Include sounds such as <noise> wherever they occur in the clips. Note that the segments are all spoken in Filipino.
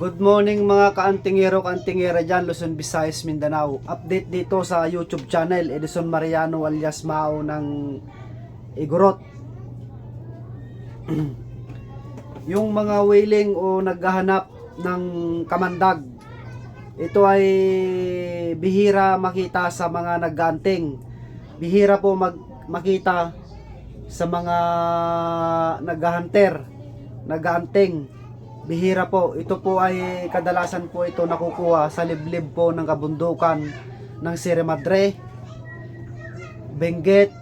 Good morning mga kaantingero, kaantingera dyan, Luzon, Visayas, Mindanao. Update dito sa YouTube channel, Edison Mariano alias Mao ng Igorot. <clears throat> yung mga whaling o naghahanap ng kamandag, ito ay bihira makita sa mga nagganting. Bihira po mag makita sa mga naghahunter, naghaanting. Bihira po. Ito po ay kadalasan po ito nakukuha sa liblib po ng kabundukan ng Sierra Madre, Benguet,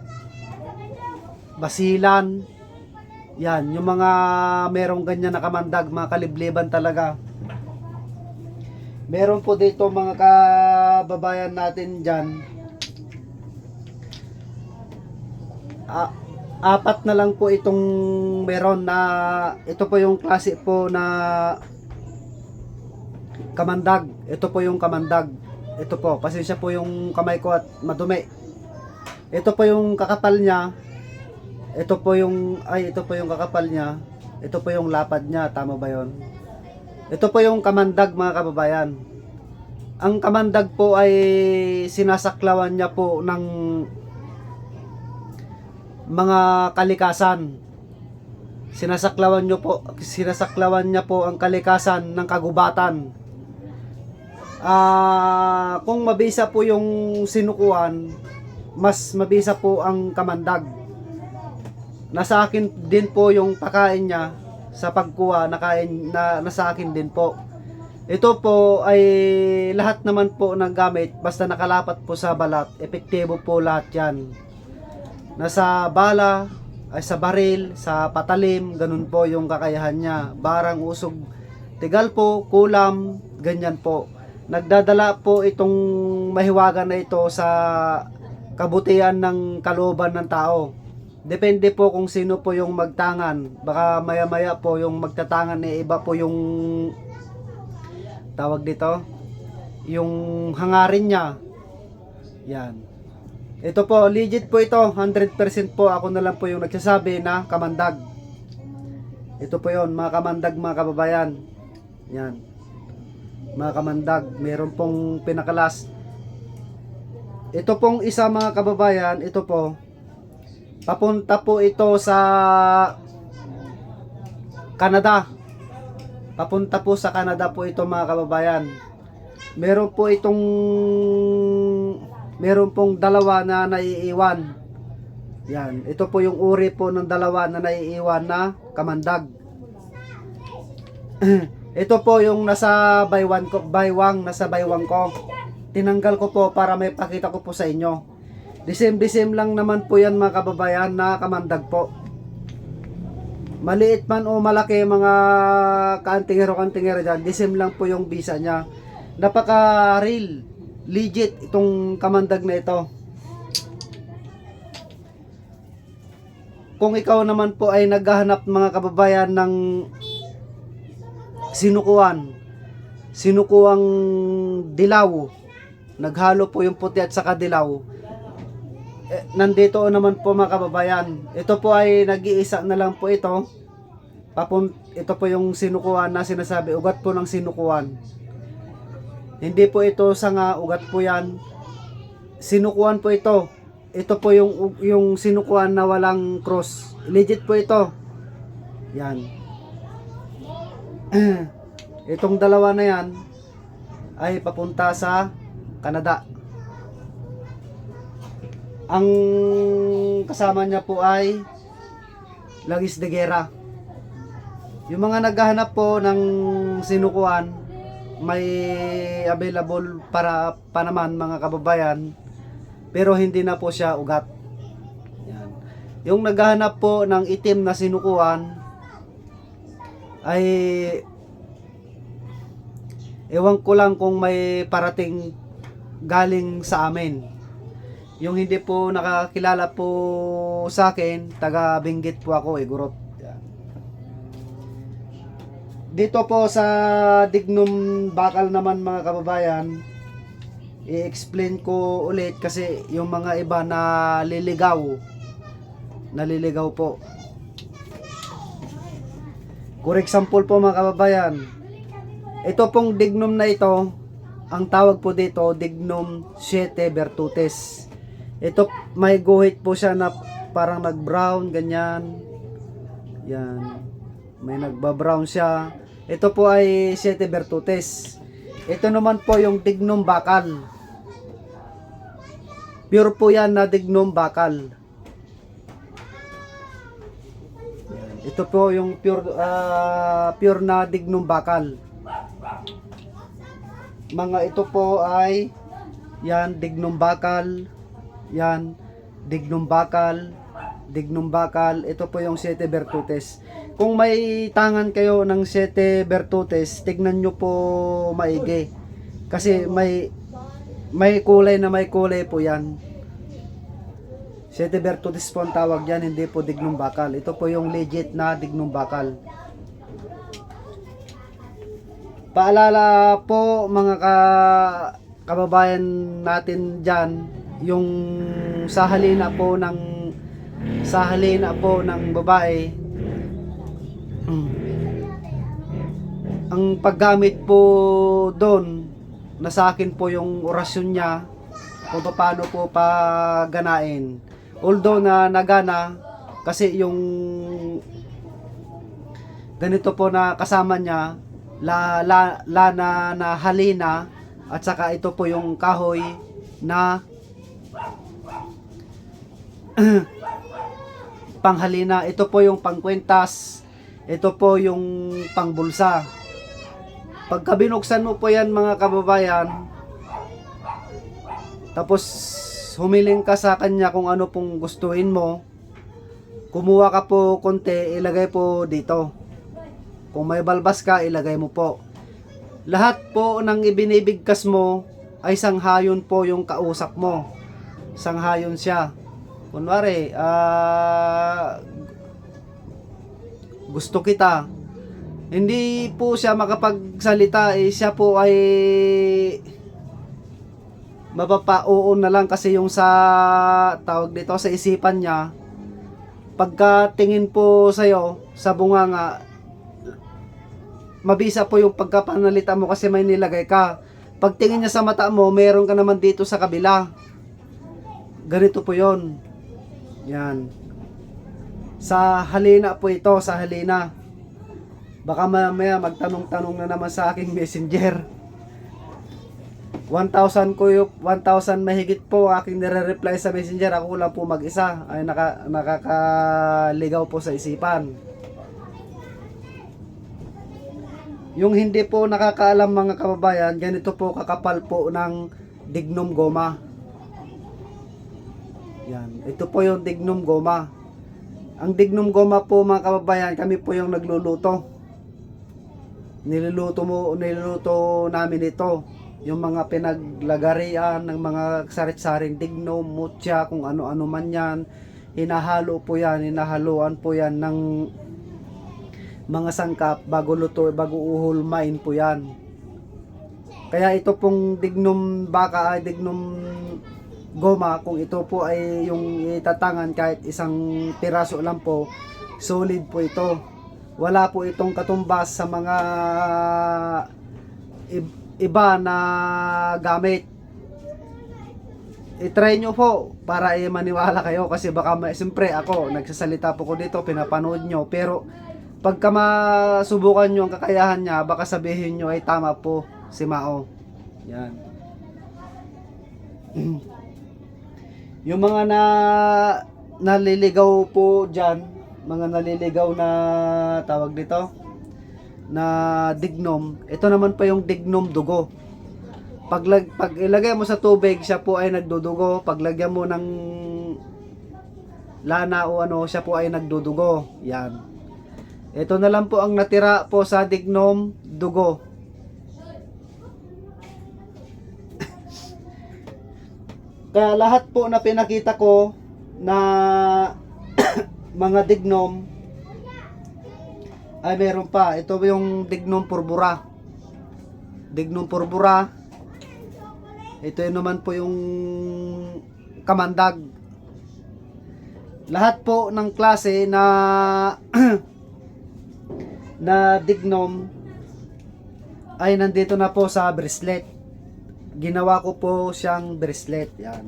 Basilan. Yan, yung mga merong ganyan na kamandag, mga kalibliban talaga. Meron po dito mga kababayan natin dyan. Ah, apat na lang po itong meron na ito po yung klase po na kamandag. Ito po yung kamandag. Ito po, pasensya po yung kamay ko at madumi. Ito po yung kakapal niya. Ito po yung ay ito po yung kakapal niya. Ito po yung lapad niya, tama ba 'yon? Ito po yung kamandag mga kababayan. Ang kamandag po ay sinasaklawan niya po ng mga kalikasan. Sinasaklawan niyo po, sinasaklawan niya po ang kalikasan ng kagubatan. Ah, kung mabisa po yung sinukuan, mas mabisa po ang kamandag. Nasa akin din po yung pakain niya sa pagkuha, nakain na nasa akin din po. Ito po ay lahat naman po ng gamit basta nakalapat po sa balat, epektibo po lahat 'yan nasa bala, ay sa baril, sa patalim, ganun po yung kakayahan niya. Barang usog, tigal po, kulam, ganyan po. Nagdadala po itong mahiwagan na ito sa kabutihan ng kalooban ng tao. Depende po kung sino po yung magtangan. Baka maya-maya po yung magtatangan eh iba po yung tawag dito, yung hangarin niya. Yan. Ito po, legit po ito. 100% po. Ako na lang po yung nagsasabi na kamandag. Ito po yon mga kamandag mga kababayan. Yan. Mga kamandag. Meron pong pinakalas. Ito pong isa mga kababayan. Ito po. Papunta po ito sa Canada. Papunta po sa Canada po ito mga kababayan. Meron po itong meron pong dalawa na naiiwan. Yan, ito po yung uri po ng dalawa na naiiwan na kamandag. <clears throat> ito po yung nasa baywang ko, baywang, nasa baywang ko. Tinanggal ko po para may pakita ko po sa inyo. Disim-disim lang naman po yan mga kababayan na kamandag po. Maliit man o malaki mga kaantingero-kantingero dyan, disim lang po yung bisa niya. Napaka-real legit itong kamandag na ito. Kung ikaw naman po ay naghahanap mga kababayan ng sinukuan, sinukuang dilaw, naghalo po yung puti at saka dilaw, eh, nandito naman po mga kababayan. Ito po ay nag-iisa na lang po ito. Papun ito po yung sinukuan na sinasabi, ugat po ng sinukuan. Hindi po ito sanga, ugat po yan. Sinukuan po ito. Ito po yung yung sinukuan na walang cross. Legit po ito. Yan. <clears throat> Itong dalawa na yan ay papunta sa Canada. Ang kasama niya po ay Langis de Guerra. Yung mga naghahanap po ng sinukuan, may available para pa naman mga kababayan pero hindi na po siya ugat yan. yung naghahanap po ng itim na sinukuan ay ewan ko lang kung may parating galing sa amin yung hindi po nakakilala po sa akin taga Benguet po ako eh gurot yan. Dito po sa Dignum Bakal naman mga kababayan, i-explain ko ulit kasi yung mga iba na liligaw, naliligaw po. For example po mga kababayan, Ito pong dignum na ito, ang tawag po dito, dignum 7 virtutes. Ito, may guhit po siya na parang nag-brown, ganyan. Yan. May nagba-brown siya. Ito po ay 7 virtutes. Ito naman po yung dignum bakal. Pure po yan na dignum bakal. Ito po yung pure ah, pure na dignum bakal. Mga ito po ay yan dignum bakal. Yan dignum bakal, dignum bakal. Ito po yung 7 virtutes. Kung may tangan kayo ng 7 virtutes, tignan nyo po maigi. Kasi may may kulay na may kulay po yan. 7 virtutes po ang tawag yan, hindi po dignum bakal. Ito po yung legit na dignum bakal. Paalala po mga ka kababayan natin dyan, yung sa halina po ng sa halina po ng babae, ang paggamit po doon, nasa akin po yung orasyon niya kung paano po paganain. Although na nagana, kasi yung ganito po na kasama niya, la, la, lana na halina, at saka ito po yung kahoy na <clears throat> panghalina. Ito po yung pangkwentas. Ito po yung pangbulsa. Pagka binuksan mo po yan mga kababayan, tapos humiling ka sa kanya kung ano pong gustuin mo, kumuha ka po konti, ilagay po dito. Kung may balbas ka, ilagay mo po. Lahat po ng ibinibigkas mo ay sanghayon po yung kausap mo. Sanghayon siya. Kunwari, ah gusto kita. Hindi po siya makapagsalita, eh, siya po ay mapapa-oo na lang kasi yung sa tawag dito sa isipan niya pagka tingin po sa'yo sa bunganga mabisa po yung pagkapanalita mo kasi may nilagay ka. Pagtingin niya sa mata mo meron ka naman dito sa kabila. Ganito po yon yan sa halina po ito sa halina. Baka mamaya magtanong-tanong na naman sa aking messenger. 1,000 ko yung 1,000 mahigit po aking nire-reply sa messenger. Ako lang po mag-isa. Ay naka, nakakaligaw po sa isipan. Yung hindi po nakakaalam mga kababayan ganito po kakapal po ng dignum goma. Yan. Ito po yung dignum goma ang dignum goma po mga kababayan kami po yung nagluluto. Niluluto mo niluluto namin ito. Yung mga pinaglagarian ng mga sarit-saring dignum, mutya, kung ano-ano man yan. Hinahalo po yan, hinahaluan po yan ng mga sangkap bago luto, bago uhulmain po yan. Kaya ito pong dignum baka dignum goma kung ito po ay yung itatangan kahit isang piraso lang po solid po ito. Wala po itong katumbas sa mga iba na gamit. I-try nyo po para eh, maniwala kayo kasi baka may, siyempre ako nagsasalita po ko dito pinapanood nyo. Pero pagka masubukan nyo ang kakayahan niya baka sabihin nyo ay tama po si Mao. Yan <clears throat> yung mga na naliligaw po dyan mga naliligaw na tawag dito na dignum ito naman pa yung dignum dugo. Pag, pag ilagay mo sa tubig siya po ay nagdudugo. Paglagyan mo ng lana o ano siya po ay nagdudugo. Yan. Ito na lang po ang natira po sa dignum dugo kaya lahat po na pinakita ko na <coughs> mga dignum ay meron pa. Ito yung dignum purpura dignum purpura ito yun naman po yung kamandag. Lahat po ng klase na <coughs> na dignum ay nandito na po sa bracelet. Ginawa ko po siyang bracelet. Yan.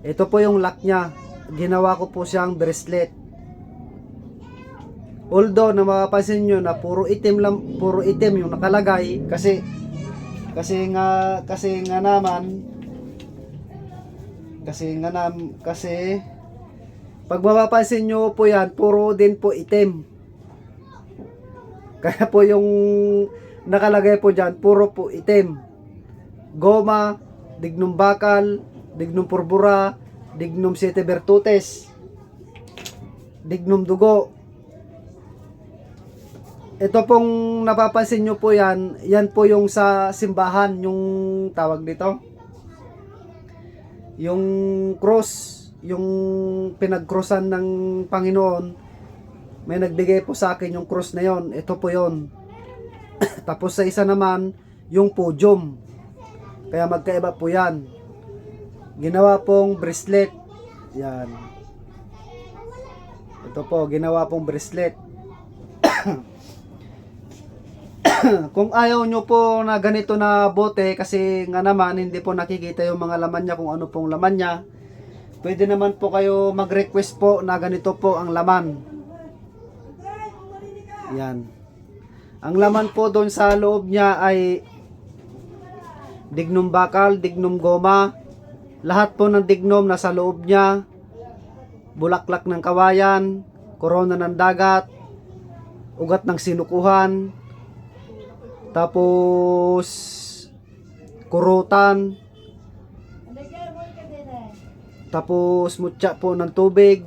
Ito po yung lock niya. Ginawa ko po siyang bracelet. Although na mapapansin nyo na puro itim lang, puro itim yung nakalagay kasi kasi nga kasi nga naman kasi nga nam kasi pag mapapansin nyo po yan, puro din po itim. Kaya po yung nakalagay po dyan, puro po itim. Goma, dignum bakal, dignum purbura, dignum siete virtutes, dignum dugo. Ito pong napapansin nyo po yan, yan po yung sa simbahan, yung tawag dito. Yung cross, yung pinagkrosan ng Panginoon, may nagbigay po sa akin yung cross na yon. Ito po yon. <coughs> Tapos sa isa naman, yung podium. Kaya magkaiba po yan. Ginawa pong bracelet. Yan. Ito po, ginawa pong bracelet. <coughs> kung ayaw nyo po na ganito na bote kasi nga naman hindi po nakikita yung mga laman niya kung ano pong laman niya pwede naman po kayo mag-request po na ganito po ang laman yan ang laman po doon sa loob niya ay dignum bakal, dignum goma. Lahat po ng dignum nasa loob niya. Bulaklak ng kawayan korona ng dagat ugat ng sinukuhan tapos kurutan tapos mutya po ng tubig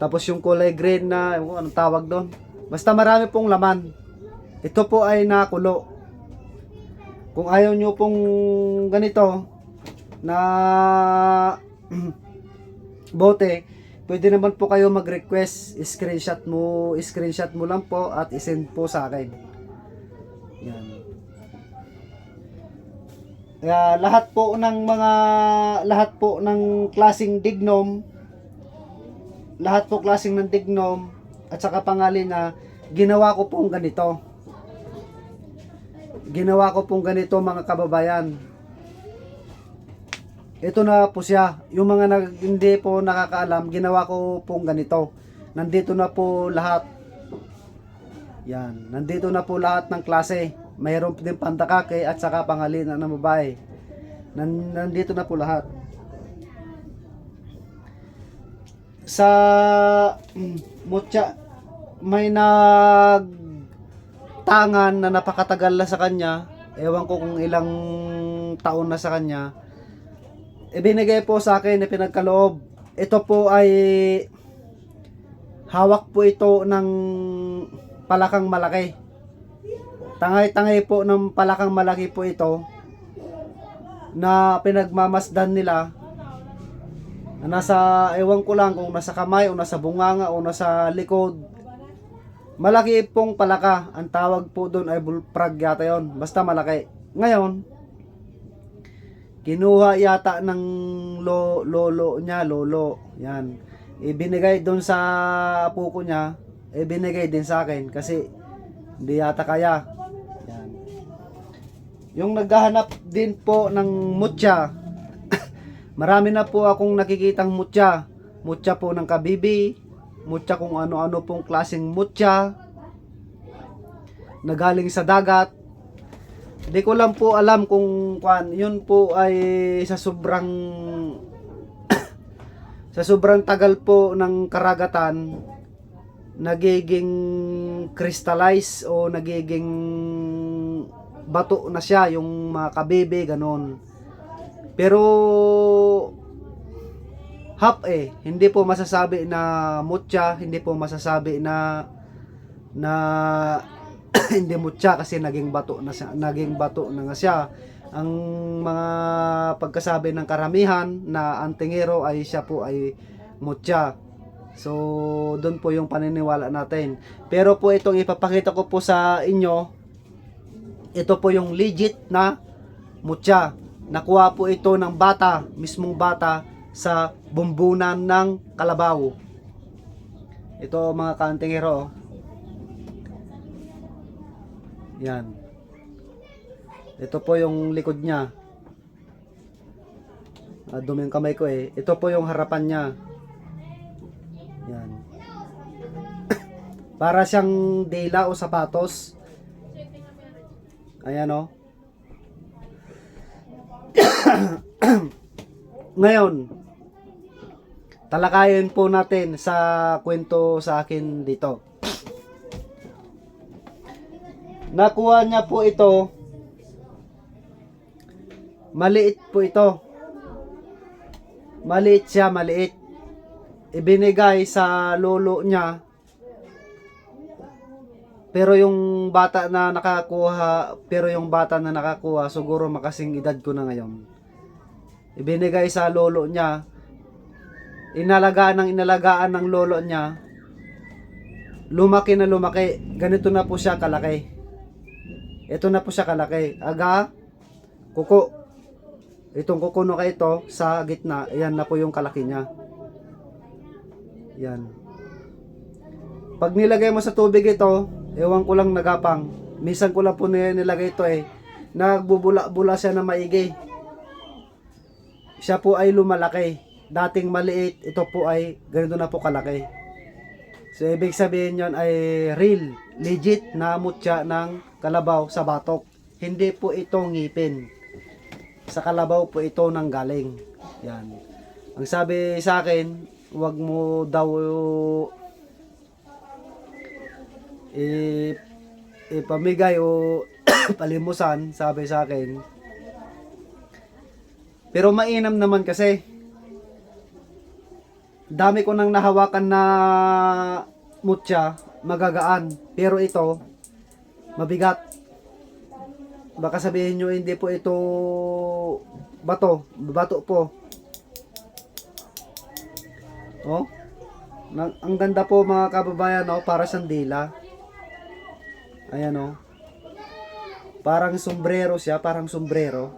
tapos yung kulay green na anong tawag doon? Basta marami pong laman. Ito po ay nakulo kung ayaw nyo pong ganito na <clears throat> bote pwede naman po kayo mag-request. Screenshot mo screenshot mo lang po at isend po sa akin. Yan. Kaya lahat po ng mga lahat po ng klasing dignom lahat po klaseng ng dignom at saka pangalan na ginawa ko pong ganito ginawa ko pong ganito mga kababayan ito na po siya. Yung mga nag, hindi po nakakaalam, ginawa ko pong ganito. Nandito na po lahat. Yan. Nandito na po lahat ng klase. Mayroon din pandakake at saka pangalina ng babae. Nan, nandito na po lahat. Sa mm, mutya, may nag tangan na napakatagal na sa kanya. Ewan ko kung ilang taon na sa kanya ibinigay po sa akin na pinagkaloob. Ito po ay hawak po ito ng palakang malaki. Tangay-tangay po ng palakang malaki po ito na pinagmamasdan nila na nasa ewan ko lang kung nasa kamay o nasa bunganga o nasa likod malaki pong palaka ang tawag po doon ay bullfrog yata yon basta malaki ngayon kinuha yata ng lo, lolo niya, lolo. Yan. Ibinigay doon sa apo ko niya, ibinigay din sa akin kasi hindi yata kaya. Yan. Yung naghahanap din po ng mutya, <coughs> marami na po akong nakikitang mutya. Mutya po ng kabibi, mutya kung ano-ano pong klaseng mutya na galing sa dagat Di ko lang po alam kung kwan, yun po ay sa sobrang <coughs> sa sobrang tagal po ng karagatan nagiging crystallize o nagiging bato na siya yung mga kabebe ganon. Pero hap eh, hindi po masasabi na mutya, hindi po masasabi na na <coughs> hindi mutya kasi naging bato na siya, naging bato na nga siya. Ang mga pagkasabi ng karamihan na ang tingero ay siya po ay mutya. So, doon po yung paniniwala natin. Pero po itong ipapakita ko po sa inyo, ito po yung legit na mutya. Nakuha po ito ng bata, mismong bata, sa bumbunan ng kalabaw. Ito mga kantingero. Yan. Ito po yung likod niya. Ah, dumi yung kamay ko eh. Ito po yung harapan niya. Yan. <coughs> Para siyang dela o sapatos. Ayan o. <coughs> Ngayon, talakayin po natin sa kwento sa akin dito. Nakuha niya po ito. Maliit po ito. Maliit siya, maliit. Ibinigay sa lolo niya. Pero yung bata na nakakuha, pero yung bata na nakakuha, siguro makasing edad ko na ngayon. Ibinigay sa lolo niya. Inalagaan ng inalagaan ng lolo niya. Lumaki na lumaki. Ganito na po siya kalaki. Ito na po siya kalaki. Aga, kuko. Itong kuko na ito sa gitna, ayan na po yung kalaki niya. Yan. Pag nilagay mo sa tubig ito, ewan ko lang nagapang. Minsan ko lang po nil- nilagay ito eh. Nagbubula-bula siya na maigi. Siya po ay lumalaki. Dating maliit, ito po ay ganito na po kalaki. So, ibig sabihin yon ay real, legit na mutya ng kalabaw sa batok. Hindi po ito ngipin. Sa kalabaw po ito nang galing. Yan. Ang sabi sa akin, wag mo daw i ipamigay o <coughs> palimusan, sabi sa akin. Pero mainam naman kasi. Dami ko nang nahawakan na mutya, magagaan. Pero ito, mabigat. Baka sabihin nyo, hindi po ito bato. Bato po. Oh. Nang- Ang ganda po mga kababayan, oh, para siyang dila. Ayan oh. Parang sombrero siya, parang sombrero.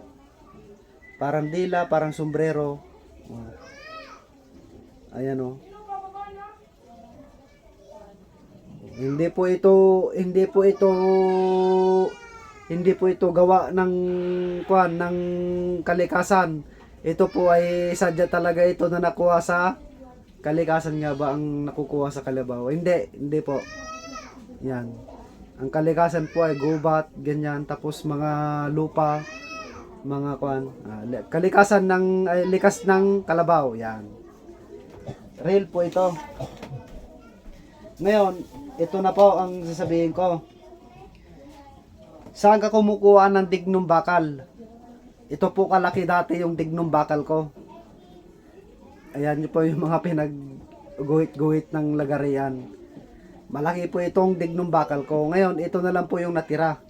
Parang dila, parang sombrero. Oh. Ayan oh. Hindi po ito, hindi po ito hindi po ito gawa ng kuan ng kalikasan. Ito po ay sadya talaga ito na nakuha sa kalikasan nga ba ang nakukuha sa kalabaw? Hindi, hindi po. Yan. Ang kalikasan po ay gubat, ganyan, tapos mga lupa, mga kuan, ah, li- kalikasan ng likas ng kalabaw, yan. Real po ito. Ngayon, ito na po ang sasabihin ko. Saan ka kumukuha ng dignum bakal? Ito po kalaki dati yung dignum bakal ko. Ayan po yung mga pinag guhit-guhit ng lagarian. Malaki po itong dignum bakal ko. Ngayon, ito na lang po yung natira.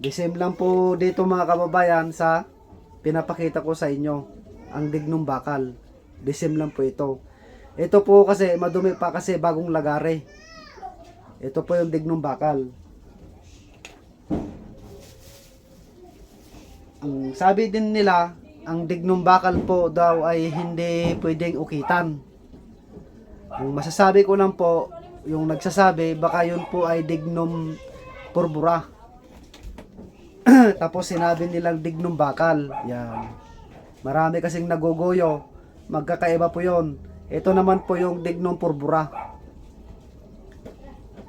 The same lang po dito mga kababayan sa pinapakita ko sa inyo. Ang dignum bakal. Same lang po ito. Ito po kasi madumi pa kasi bagong lagare. Ito po yung dignum bakal. Ang sabi din nila, ang dignum bakal po daw ay hindi pwedeng ukitan. Ang masasabi ko lang po, yung nagsasabi, baka yun po ay dignum purpura. <clears throat> Tapos sinabi nilang dignum bakal. Yan. Marami kasing nagogoyo. Magkakaiba po yon. Ito naman po yung dignum purpura.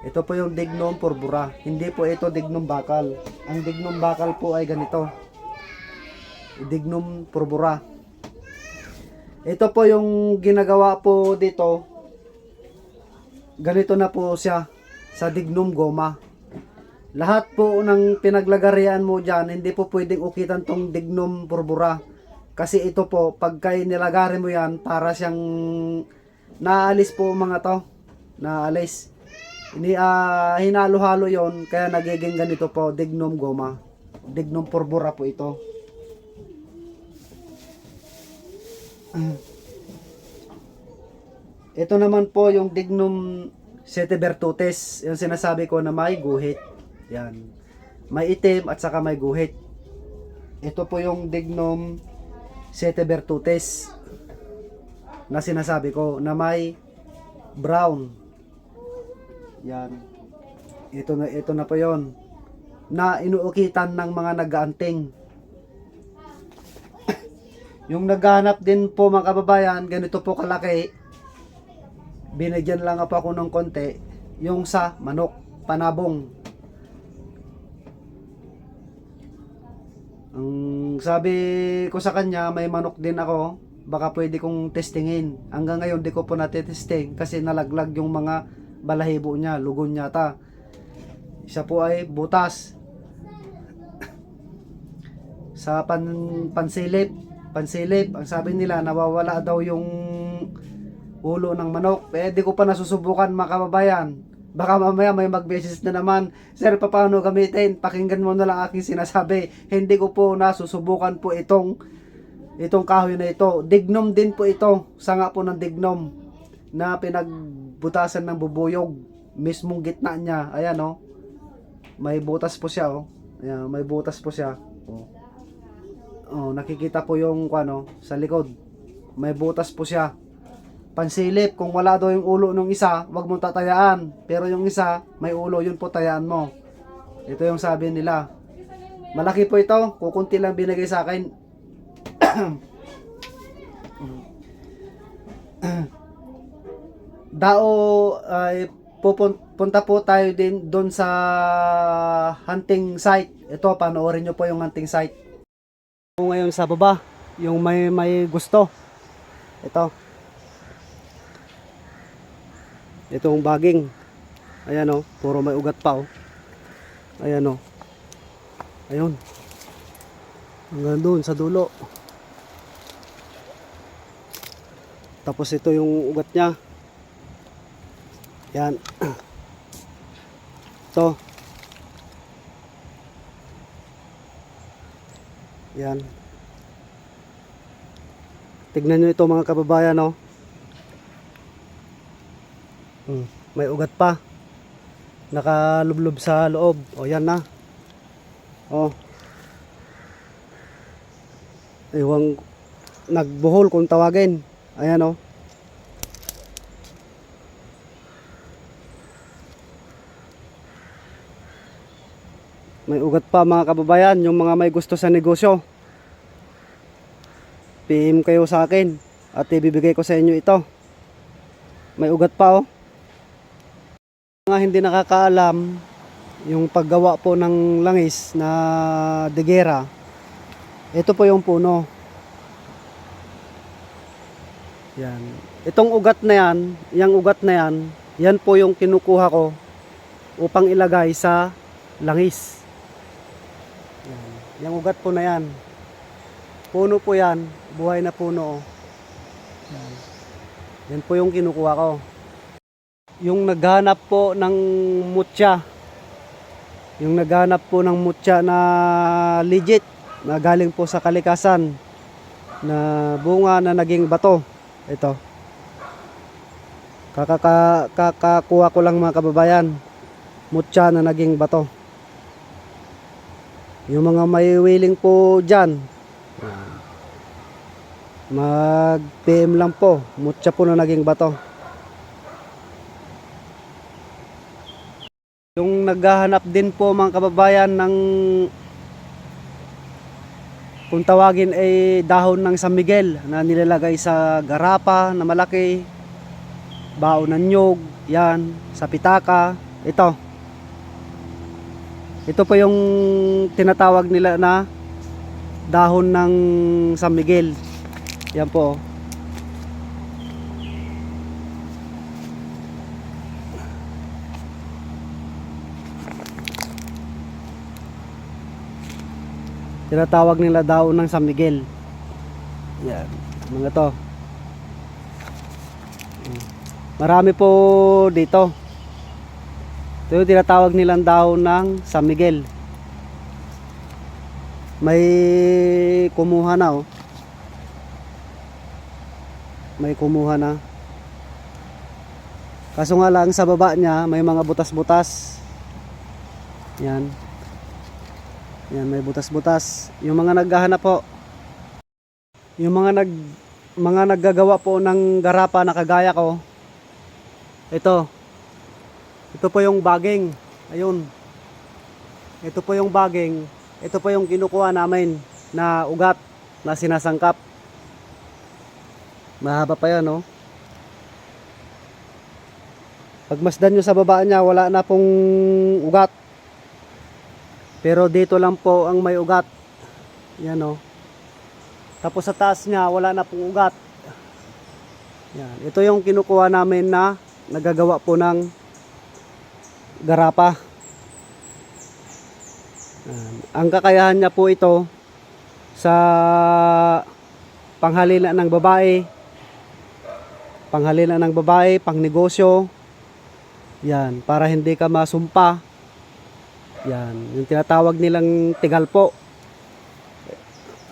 Ito po yung dignum purpura. Hindi po ito dignum bakal. Ang dignum bakal po ay ganito. Dignum purpura. Ito po yung ginagawa po dito. Ganito na po siya sa dignum goma. Lahat po ng pinaglagarian mo dyan, hindi po pwedeng ukitan tong dignum purpura. Kasi ito po, pagka nilagari mo yan, para siyang naalis po mga to. Naalis. Ini, ah, hinalo-halo yon kaya nagiging ganito po, dignum goma. Dignum purpura po ito. <clears throat> Ito naman po yung dignum sete virtutes, yung sinasabi ko na may guhit. Yan. May itim at saka may guhit. Ito po yung dignum sete virtutes na sinasabi ko na may brown. Yan. Ito na ito na po 'yon. na inuukitan ng mga nag-aanting. <coughs> yung naghahanap din po mga kababayan, ganito po kalaki. Binigyan lang ako ng konti. Yung sa manok, panabong. Ang sabi ko sa kanya, may manok din ako. Baka pwede kong testingin. Hanggang ngayon, di ko po natitesting kasi nalaglag yung mga balahibo niya, lugon yata. Isa po ay butas. <laughs> sa pan pansilip, pansilip, ang sabi nila nawawala daw yung ulo ng manok. Eh, di ko pa nasusubukan mga kababayan. Baka mamaya may mag-message na naman, Sir, paano gamitin? Pakinggan mo na lang aking sinasabi. Hindi ko po nasusubukan po itong itong kahoy na ito. Dignum din po ito. Sanga po ng dignum na pinagbutasan ng bubuyog. Mismong gitna niya. Ayan oh. May butas po siya oh. Ayan, may butas po siya. Oh. Oh, nakikita po yung ano sa likod. May butas po siya pansilip. Kung wala daw yung ulo ng isa, wag mong tatayaan. Pero yung isa, may ulo, yun po tayaan mo. Ito yung sabi nila. Malaki po ito. Kukunti lang binigay sa akin. <coughs> Dao ay pupun- punta po tayo din doon sa hunting site. Ito, panoorin nyo po yung hunting site. Ngayon sa baba, yung may may gusto. Ito. Itong baging. Ayan oh, puro may ugat pa oh. Ayan oh. Ayun. Hanggang doon sa dulo. Tapos ito yung ugat niya. Yan. <clears throat> Ito. Yan. Tignan nyo ito mga kababayan oh. Hmm, may ugat pa. Nakalublob sa loob. O yan na. O. Iwang nagbuhol kung tawagin. Ayan o. May ugat pa mga kababayan, yung mga may gusto sa negosyo. PM kayo sa akin at ibibigay ko sa inyo ito. May ugat pa oh mga hindi nakakaalam yung paggawa po ng langis na degera ito po yung puno yan itong ugat na yan yung ugat na yan yan po yung kinukuha ko upang ilagay sa langis yan. yung ugat po na yan puno po yan buhay na puno oh. yan. yan po yung kinukuha ko yung naghanap po ng mutya. Yung naghanap po ng mutya na legit na galing po sa kalikasan na bunga na naging bato. Ito. Kakaka kakakuha ko lang mga kababayan mutya na naging bato. Yung mga may willing po dyan mag PM lang po mutya po na naging bato Yung naghahanap din po mga kababayan ng kung tawagin ay dahon ng San Miguel na nilalagay sa garapa na malaki, baon ng nyog, yan, sa pitaka, ito. Ito po yung tinatawag nila na dahon ng San Miguel. Yan po. Tinatawag nila daon ng San Miguel. Yan mga to. Marami po dito. Ito yung tinatawag nilang daon ng San Miguel. May kumuha na oh. May kumuha na. Kaso nga lang sa baba niya may mga butas-butas. Yan yan, may butas-butas. Yung mga naghahanap po, yung mga nag mga naggagawa po ng garapa na kagaya ko. Ito. Ito po yung baging. Ayun. Ito po yung baging. Ito po yung kinukuha namin na ugat na sinasangkap. Mahaba pa yan, no? Pagmasdan nyo sa baba niya, wala na pong ugat. Pero dito lang po ang may ugat. Yan, no? Tapos sa taas niya, wala na pong ugat. Yan. Ito yung kinukuha namin na nagagawa po ng garapa. Yan. Ang kakayahan niya po ito sa panghalina ng babae, panghalina ng babae, pang negosyo. Yan, para hindi ka masumpa. Yan, yung tinatawag nilang tigal po.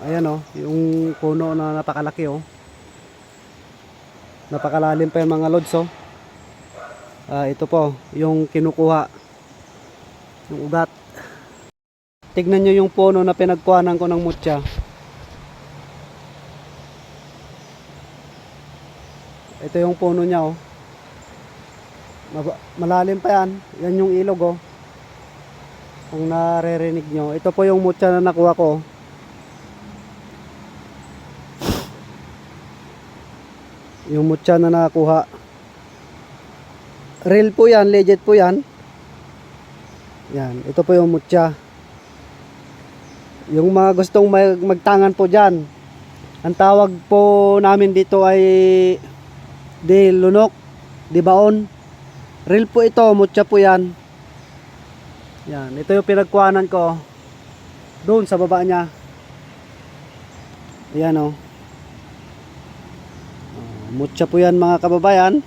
Ayan oh, yung puno na napakalaki oh. Napakalalim pa yung mga lods oh. Ah, ito po, yung kinukuha. Yung ugat. Tignan nyo yung puno na pinagkuhanan ko ng mutya. Ito yung puno niya oh. Malalim pa yan. Yan yung ilog oh. Kung naririnig nyo. Ito po yung mutya na nakuha ko. Yung mutya na nakuha. Real po yan. Legit po yan. Yan. Ito po yung mutya. Yung mga gustong mag- magtangan po dyan. Ang tawag po namin dito ay di lunok, di baon. Real po ito, mutya po yan. Yan, ito yung pinagkuhanan ko. Doon sa baba niya. Ayan o. Oh. Oh, mutya po yan mga kababayan.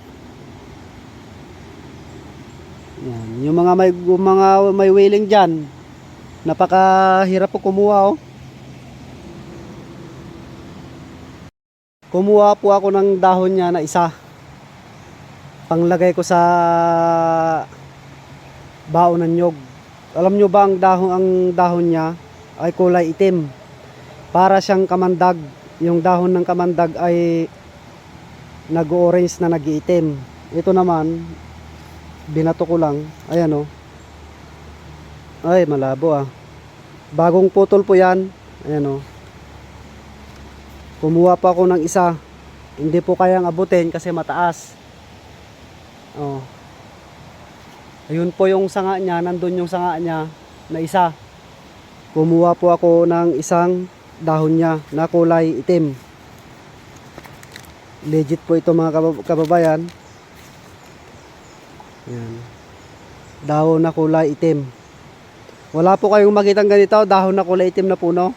Yan, yung mga may mga may wheeling diyan. Napakahirap po kumuha oh. Kumuha po ako ng dahon niya na isa. Panglagay ko sa baon ng nyog. Alam nyo ba ang dahon, ang dahon niya ay kulay itim. Para siyang kamandag. Yung dahon ng kamandag ay nag-orange na nag-iitim. Ito naman, binato ko lang. Ayan o. Ay, malabo ah. Bagong putol po yan. Ayan o. Kumuha pa ako ng isa. Hindi po kayang abutin kasi mataas. Oh. Ayun po yung sanga niya, nandun yung sanga niya na isa. Kumuha po ako ng isang dahon niya na kulay itim. Legit po ito mga kabab- kababayan. Yan. Dahon na kulay itim. Wala po kayong makitang ganito, dahon na kulay itim na puno.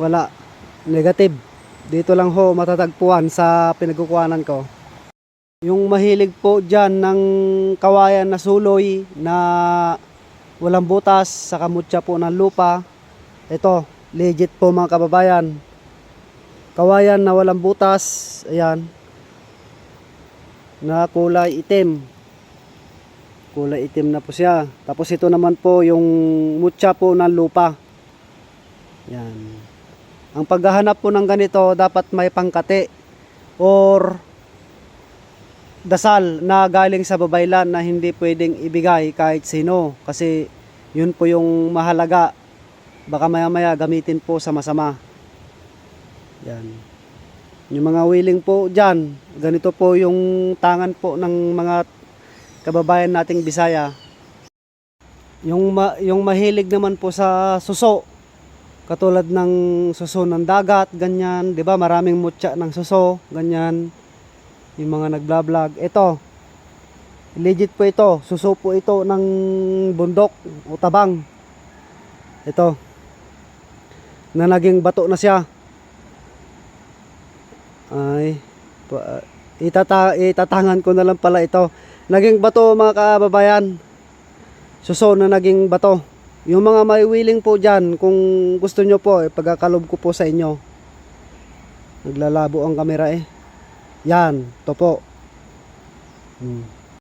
Wala. Negative. Dito lang ho matatagpuan sa pinagkukuhanan ko. Yung mahilig po dyan ng kawayan na suloy na walang butas sa kamutya po ng lupa. Ito, legit po mga kababayan. Kawayan na walang butas, ayan. Na kulay itim. Kulay itim na po siya. Tapos ito naman po yung mutya po ng lupa. Yan. Ang paghahanap po ng ganito, dapat may pangkate or dasal na galing sa babaylan na hindi pwedeng ibigay kahit sino. Kasi yun po yung mahalaga. Baka maya maya gamitin po sa masama. Yan. Yung mga willing po dyan ganito po yung tangan po ng mga kababayan nating Bisaya. Yung, ma- yung mahilig naman po sa suso katulad ng suso ng dagat ganyan 'di ba? Maraming mutya ng suso ganyan yung mga nagblog ito. Legit po ito. Suso po ito ng bundok o tabang. Ito. Na naging bato na siya. Ay. Itata, itatangan ko na lang pala ito. Naging bato mga kababayan. Suso na naging bato. Yung mga may willing po dyan kung gusto nyo po eh, pagkakalob ko po sa inyo. Naglalabo ang kamera eh yan, to po. Hmm.